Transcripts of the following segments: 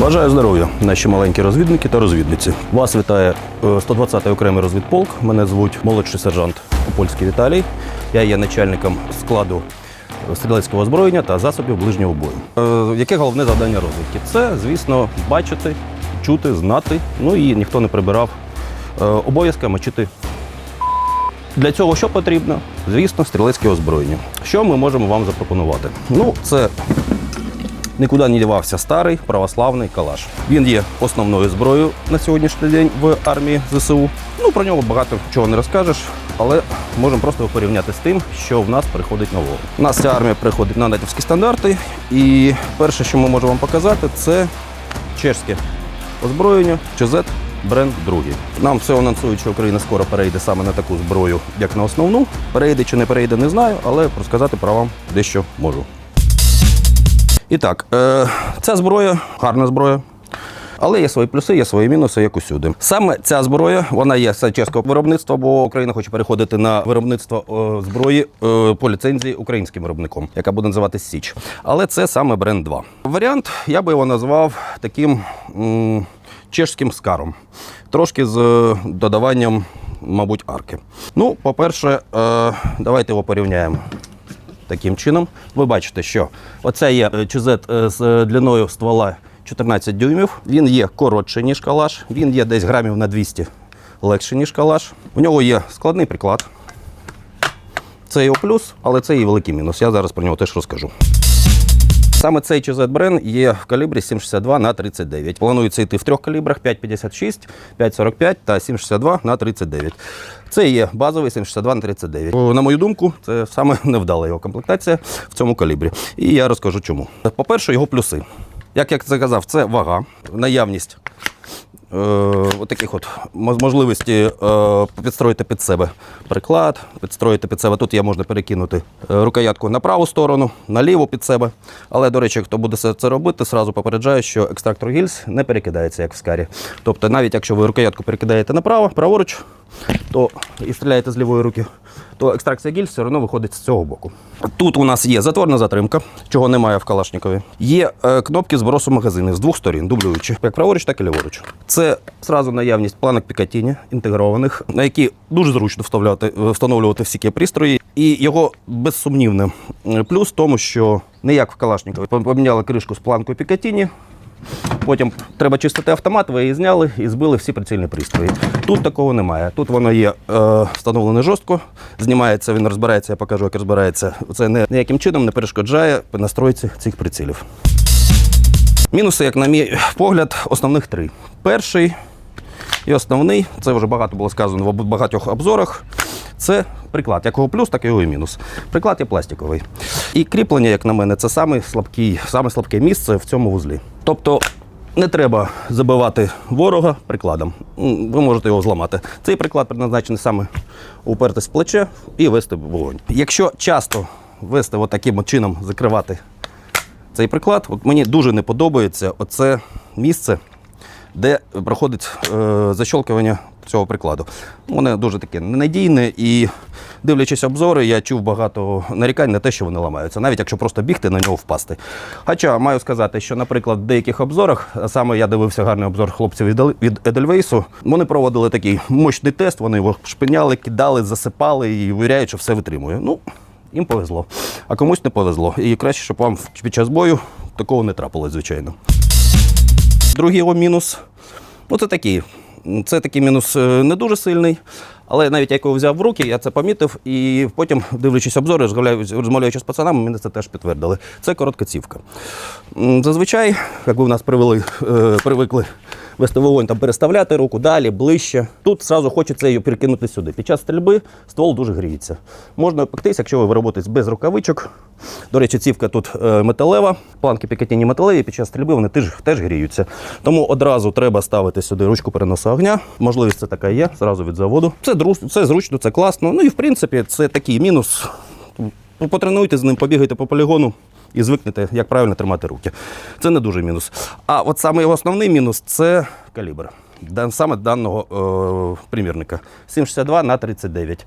Бажаю здоров'я, наші маленькі розвідники та розвідниці. Вас вітає е, 120-й окремий розвідполк. Мене звуть молодший сержант Опольський Віталій. Я є начальником складу стрілецького озброєння та засобів ближнього бою. Е, Яке головне завдання розвідки? Це, звісно, бачити, чути, знати. Ну і ніхто не прибирав е, обов'язки мочити для цього що потрібно? Звісно, стрілецьке озброєння. Що ми можемо вам запропонувати? Ну, це нікуди не дівався старий православний калаш. Він є основною зброєю на сьогоднішній день в армії ЗСУ. Ну про нього багато чого не розкажеш, але можемо просто порівняти з тим, що в нас приходить нового. У нас ця армія приходить на натівські стандарти, і перше, що ми можемо вам показати, це чешське озброєння ЧЗ бренд другий. Нам все анонсують, що Україна скоро перейде саме на таку зброю, як на основну. Перейде чи не перейде, не знаю, але розказати про вам дещо можу. І так, е, ця зброя гарна зброя. Але є свої плюси, є свої мінуси, як усюди. Саме ця зброя, вона є чеського виробництва, бо Україна хоче переходити на виробництво е, зброї е, по ліцензії українським виробником, яка буде називатися Січ. Але це саме бренд 2. Варіант я би його назвав таким м, чешським скаром, трошки з е, додаванням, мабуть, арки. Ну, по-перше, е, давайте його порівняємо. Таким чином, ви бачите, що оце є чузет е, з длиною ствола 14 дюймів. Він є коротший, ніж калаш, він є десь грамів на 200 легший, ніж калаш. У нього є складний приклад. Це його плюс, але це і великий мінус. Я зараз про нього теж розкажу. Саме цей ЧЗ Брен є в калібрі 7,62 на 39. Планується йти в трьох калібрах 5,56, 5,45 та 7,62 на 39. Це є базовий 7,62 на 39. На мою думку, це саме невдала його комплектація в цьому калібрі. І я розкажу чому. По-перше, його плюси. Як я казав, це вага, наявність от таких от можливості е, підстроїти під себе приклад, підстроїти під себе. Тут я можна перекинути е, рукоятку на праву сторону, на ліву під себе. Але, до речі, хто буде це робити, сразу попереджаю, що екстрактор гільз не перекидається, як в скарі. Тобто, навіть якщо ви рукоятку перекидаєте направо, праворуч, то і стріляєте з лівої руки, то екстракція гільз все одно виходить з цього боку. Тут у нас є затворна затримка, чого немає в Калашникові. Є е, кнопки збросу магазинів з двох сторін, дублюючи, як праворуч, так і ліворуч. Це зразу наявність планок Пікатіні інтегрованих, на які дуже зручно вставляти, е, встановлювати всі пристрої. І його безсумнівне е, плюс в тому, що не як в Калашникові поміняли кришку з планкою Пікатіні, Потім треба чистити автомат, ви її зняли і збили всі прицільні пристрої. Тут такого немає. Тут воно є е, встановлене жорстко, знімається, він розбирається, я покажу, як розбирається. Це не, ніяким чином не перешкоджає настройці цих прицілів. Мінуси, як на мій погляд, основних три. Перший і основний, це вже багато було сказано в багатьох обзорах. Це приклад, як його плюс, так і його і мінус. Приклад є пластиковий. І кріплення, як на мене, це саме слабке місце в цьому вузлі. Тобто не треба забивати ворога прикладом. Ви можете його зламати. Цей приклад предназначений саме упертись в плече і вести вогонь. Якщо часто вести таким чином, закривати цей приклад, от мені дуже не подобається оце місце, де проходить е, защолкування цього прикладу. Воно дуже таке ненадійне і, дивлячись обзори, я чув багато нарікань на те, що вони ламаються, навіть якщо просто бігти на нього впасти. Хоча маю сказати, що, наприклад, в деяких обзорах, саме я дивився гарний обзор хлопців від Едельвейсу, вони проводили такий мощний тест, вони його шпиняли, кидали, засипали і виряють, що все витримує. Ну, їм повезло. А комусь не повезло. І краще, щоб вам під час бою такого не трапилось, звичайно. Другий його мінус. Ну, це такий. Це такий мінус е, не дуже сильний. Але навіть я його взяв в руки, я це помітив, і потім, дивлячись обзори, розмовляючи з пацанами, мені це теж підтвердили. Це коротка цівка. Зазвичай, як ви в нас привели, е, привикли вести вогонь, там переставляти руку далі, ближче. Тут зразу хочеться її перекинути сюди. Під час стрільби ствол дуже гріється. Можна опектись, якщо ви роботите без рукавичок. До речі, цівка тут е, металева, планки пікатіні металеві, під час стрільби вони теж, теж гріються. Тому одразу треба ставити сюди ручку переносу огня. Можливість це така є, зразу від заводу. Це, це зручно, це класно. Ну і в принципі це такий мінус. Потренуйте з ним, побігайте по полігону і звикнете, як правильно тримати руки. Це не дуже мінус. А от саме основний мінус це калібр. Саме даного е, примірника 7,62 на 39.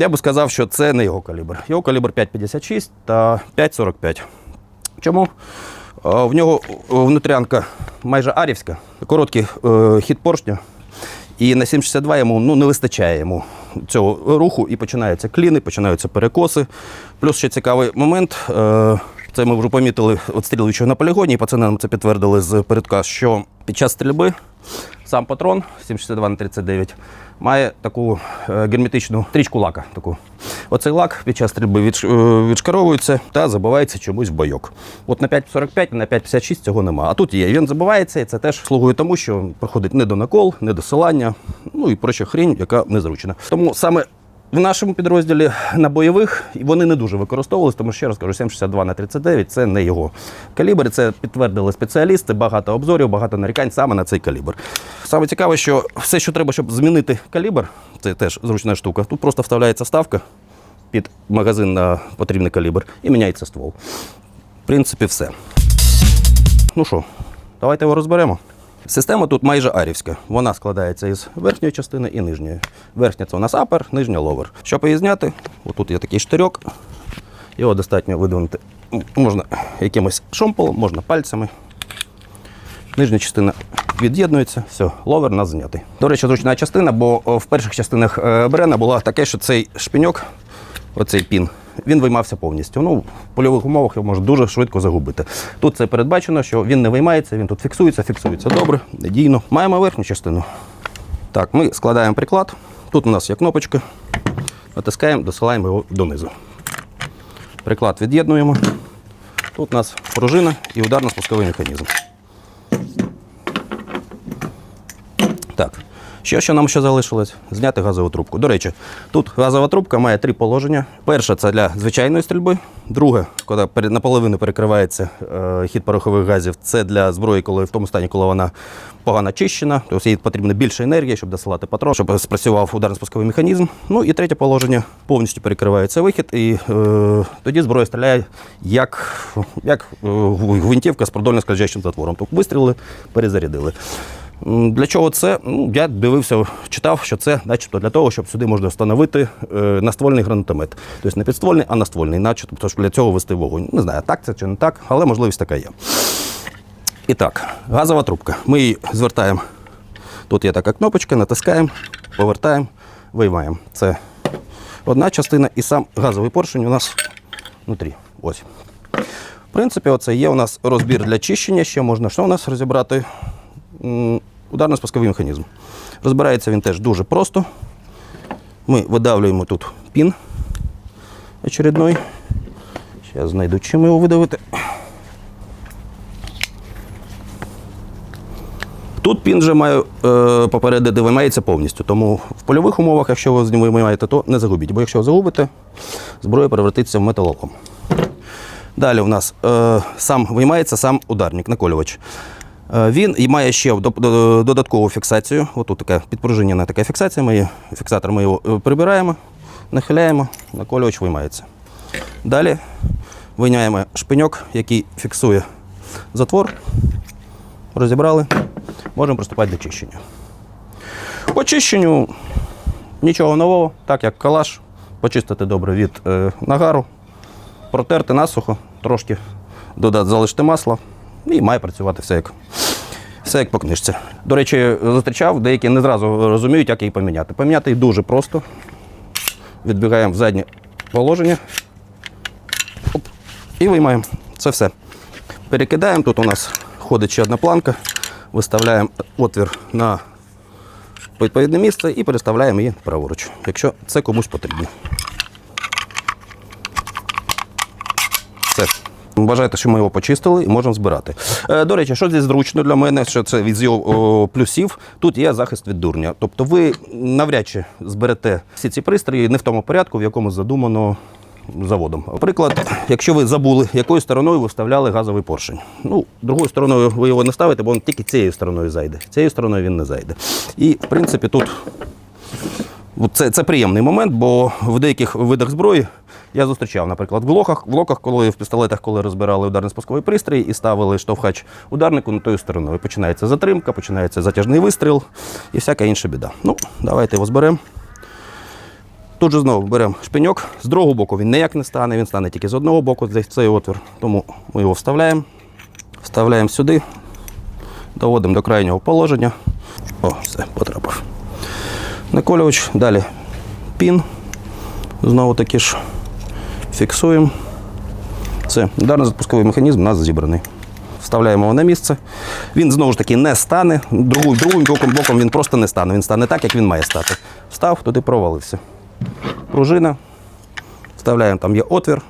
Я би сказав, що це не його калібр. Його калібр 5,56 та 5,45. Чому? Е, В нього е, внутрянка майже арівська, короткий е, хід поршня. І на 762 йому ну, не вистачає йому цього руху, і починаються кліни, починаються перекоси. Плюс ще цікавий момент. Е, це ми вже помітили, отстрілюючи на полігоні, і пацани нам це підтвердили з передка, що під час стрільби сам патрон 762 на 39 має таку е, герметичну стрічку лака. Таку. Оцей лак під час стрільби е, відшкаровується та забивається чомусь в бойок. От на 5,45 і на 5,56 цього нема. А тут є. Він забивається, і це теж слугує тому, що проходить не до накол, не до селання, ну і проча хрінь, яка незручна. Тому саме в нашому підрозділі на бойових вони не дуже використовувалися, тому що, ще раз кажу, 7,62 на 39 це не його калібр. Це підтвердили спеціалісти, багато обзорів, багато нарікань саме на цей калібр. Саме цікаве, що все, що треба, щоб змінити калібр, це теж зручна штука. Тут просто вставляється ставка під магазин на потрібний калібр і міняється ствол. В принципі, все. Ну що, давайте його розберемо. Система тут майже арівська. Вона складається із верхньої частини і нижньої. Верхня це у нас апер, нижня ловер. Щоб її зняти, отут є такий штирьок. Його достатньо видвинути. Можна якимось шомполом, можна пальцями. Нижня частина від'єднується, все, ловер нас знятий. До речі, зручна частина, бо в перших частинах е, Брена була таке, що цей шпиньок, оцей пін, він виймався повністю. Ну, в польових умовах його можна дуже швидко загубити. Тут це передбачено, що він не виймається, він тут фіксується, фіксується добре, надійно. Маємо верхню частину. Так, ми складаємо приклад. Тут у нас є кнопочка. Натискаємо, досилаємо його донизу. Приклад від'єднуємо. Тут у нас пружина і ударно-спусковий механізм. Так. Що, що нам ще залишилось? Зняти газову трубку. До речі, тут газова трубка має три положення. Перше це для звичайної стрільби. Друге, коли наполовину перекривається е, хід порохових газів, це для зброї, коли в тому стані, коли вона погано чищена. Тобто їй потрібно більше енергії, щоб досилати патрон, щоб спрацював ударно-спусковий механізм. Ну і третє положення повністю перекривається вихід, і е, тоді зброя стріляє як, як е, гвинтівка з продольно скользящим затвором. Тобто вистрілили, перезарядили. Для чого це? Ну, я дивився, читав, що це начебто для того, щоб сюди можна встановити е, наствольний гранатомет. Тобто не підствольний, а наствольний, начебто, тому для цього вести вогонь. Не знаю, так це чи не так, але можливість така є. І так, газова трубка. Ми її звертаємо. Тут є така кнопочка, натискаємо, повертаємо, виймаємо. Це одна частина, і сам газовий поршень у нас внутрі. Ось. В принципі, оце є у нас розбір для чищення. Ще можна що у нас розібрати? Ударно-спусковий механізм. Розбирається він теж дуже просто. Ми видавлюємо тут пін очередной. Зараз знайду, чим його видавити. Тут пін вже маю е, попередити, виймається повністю. Тому в польових умовах, якщо ви з ним виймаєте, то не загубіть. Бо якщо загубите, зброя перевертиться в металолом. Далі у нас е, сам виймається сам ударник, наколювач. Е, він і має ще додаткову фіксацію. Ось тут така підпружинена така фіксація. Ми, фіксатор ми його е, прибираємо, нахиляємо, наколювач виймається. Далі вийняємо шпиньок, який фіксує затвор. Розібрали. Можемо приступати до чищення. По чищенню нічого нового, так як калаш, почистити добре від е, нагару, протерти насухо, трошки додати, залишити масло і має працювати все як, все як по книжці. До речі, зустрічав, деякі не зразу розуміють, як її поміняти. Поміняти її дуже просто. Відбігаємо в заднє положення Оп, і виймаємо. Це все. Перекидаємо. Тут у нас ходить ще одна планка. Виставляємо отвір на відповідне місце і переставляємо її праворуч, якщо це комусь потрібно. Все. Вважайте, що ми його почистили і можемо збирати. Е, до речі, що здесь зручно для мене, що це від його плюсів, тут є захист від дурня. Тобто ви навряд чи зберете всі ці пристрої не в тому порядку, в якому задумано заводом. Наприклад, якщо ви забули, якою стороною ви вставляли газовий поршень. Ну, другою стороною ви його не ставите, бо він тільки цією стороною зайде. Цією стороною він не зайде. І, в принципі, тут Це, це приємний момент, бо в деяких видах зброї я зустрічав, наприклад, в глоках, в глоках, коли в пістолетах, коли розбирали ударний спусковий пристрій і ставили штовхач ударнику на тою стороною. Починається затримка, починається затяжний вистріл і всяка інша біда. Ну, давайте його зберемо. Тут же знову беремо шпиньок. З другого боку він ніяк не стане, він стане тільки з одного боку, десь цей отвір. Тому ми його вставляємо, вставляємо сюди, Доводимо до крайнього положення. О, все, потрапив. Наколювач. Далі пін. Знову таки ж фіксуємо. Все, ударно-запусковий механізм у нас зібраний. Вставляємо його на місце. Він знову ж таки не стане. Другим, другим боком, боком він просто не стане. Він стане так, як він має стати. Встав, туди провалився. Пружина. Вставляємо, там є отвір.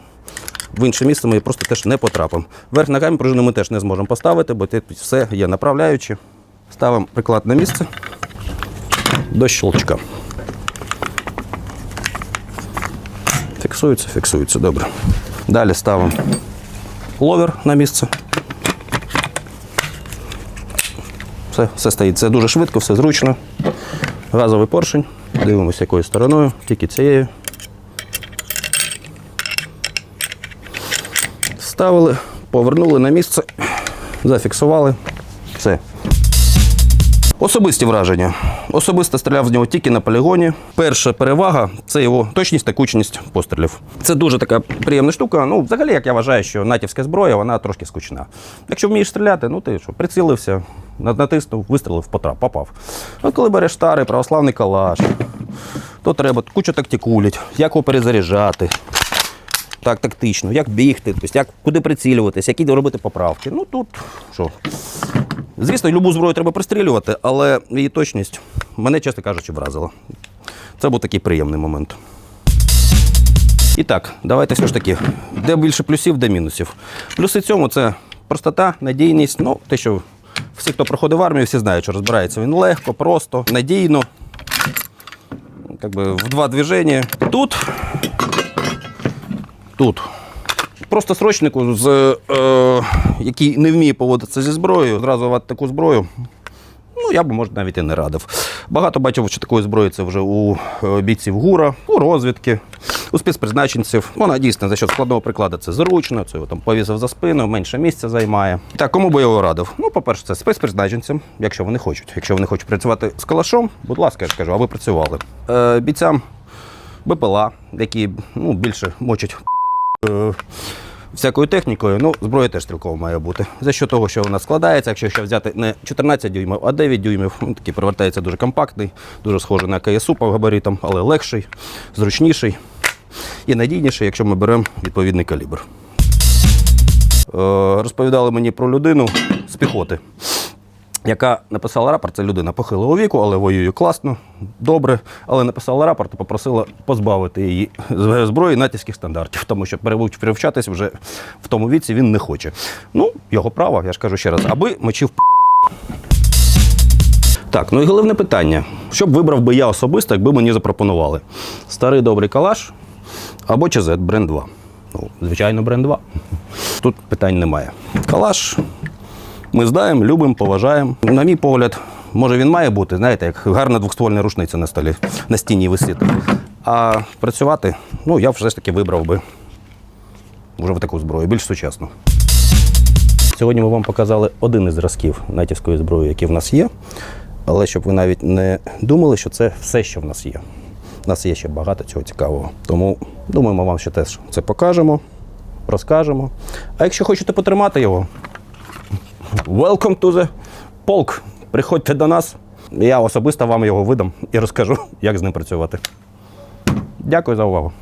В інше місце ми просто теж не потрапимо. Верх ногами пружину ми теж не зможемо поставити, бо тут все є направляючі. Ставимо приклад на місце до щелчка. Фіксується, фіксується, добре. Далі ставимо ловер на місце. Все, все стоїть. Це дуже швидко, все зручно. Газовий поршень. Дивимося, якою стороною, тільки цією. Ставили, повернули на місце, зафіксували. Все. Особисті враження. Особисто стріляв з нього тільки на полігоні. Перша перевага це його точність та кучність пострілів. Це дуже така приємна штука. Ну, взагалі, як я вважаю, що натівська зброя вона трошки скучна. Якщо вмієш стріляти, ну ти що, прицілився, натиснув, вистрілив, потрап, попав. А коли береш старий православний калаш, то треба кучу тактикулять, як його перезаряджати. Так, тактично, як бігти, тобто як куди прицілюватись, які робити поправки. Ну тут що. Звісно, любу зброю треба пристрілювати, але її точність мене, чесно кажучи, вразила. Це був такий приємний момент. І так, давайте все ж таки, де більше плюсів, де мінусів. Плюси цьому це простота, надійність. Ну, те, що всі, хто проходив армію, всі знають, що розбирається він легко, просто, надійно. Как би в два движення. Тут. Тут. Просто срочнику, з, е, який не вміє поводитися зі зброєю, зразу давати таку зброю. Ну, я б, може, навіть і не радив. Багато бачив, що такої зброї це вже у е, бійців ГУРа, у розвідки, у спецпризначенців. Вона дійсно за що складного прикладу це зручно, це його там повісив за спину, менше місця займає. Так, кому би я його радив? Ну, по-перше, це спецпризначенцям, якщо вони хочуть. Якщо вони хочуть працювати з калашом, будь ласка, я ж кажу, а працювали. Е, бійцям БПЛА, які ну, більше мочать е, всякою технікою, ну, зброя теж стрілкова має бути. За що того, що вона складається, якщо ще взяти не 14 дюймів, а 9 дюймів, ну, такий привертається дуже компактний, дуже схожий на КСУ по габаритам, але легший, зручніший і надійніший, якщо ми беремо відповідний калібр. Е, розповідали мені про людину з піхоти яка написала рапорт, це людина похилого віку, але воює класно, добре. Але написала рапорт і попросила позбавити її зброї натівських стандартів, тому що перевчатись вже в тому віці він не хоче. Ну, його право, я ж кажу ще раз, аби мочив пи***ів. Так, ну і головне питання. Що б вибрав би я особисто, якби мені запропонували? Старий добрий калаш або ЧЗ бренд 2. Ну, звичайно, бренд 2. Тут питань немає. Калаш ми знаємо, любимо, поважаємо. На мій погляд, може він має бути, знаєте, як гарна двохствольна рушниця на столі, на стіні висіти. А працювати, ну, я все ж таки вибрав би вже в таку зброю, більш сучасну. Сьогодні ми вам показали один із зразків натівської зброї, які в нас є. Але щоб ви навіть не думали, що це все, що в нас є. У нас є ще багато цього цікавого. Тому думаємо, вам ще теж це покажемо, розкажемо. А якщо хочете потримати його, Welcome to the полк. Приходьте до нас. Я особисто вам його видам і розкажу, як з ним працювати. Дякую за увагу.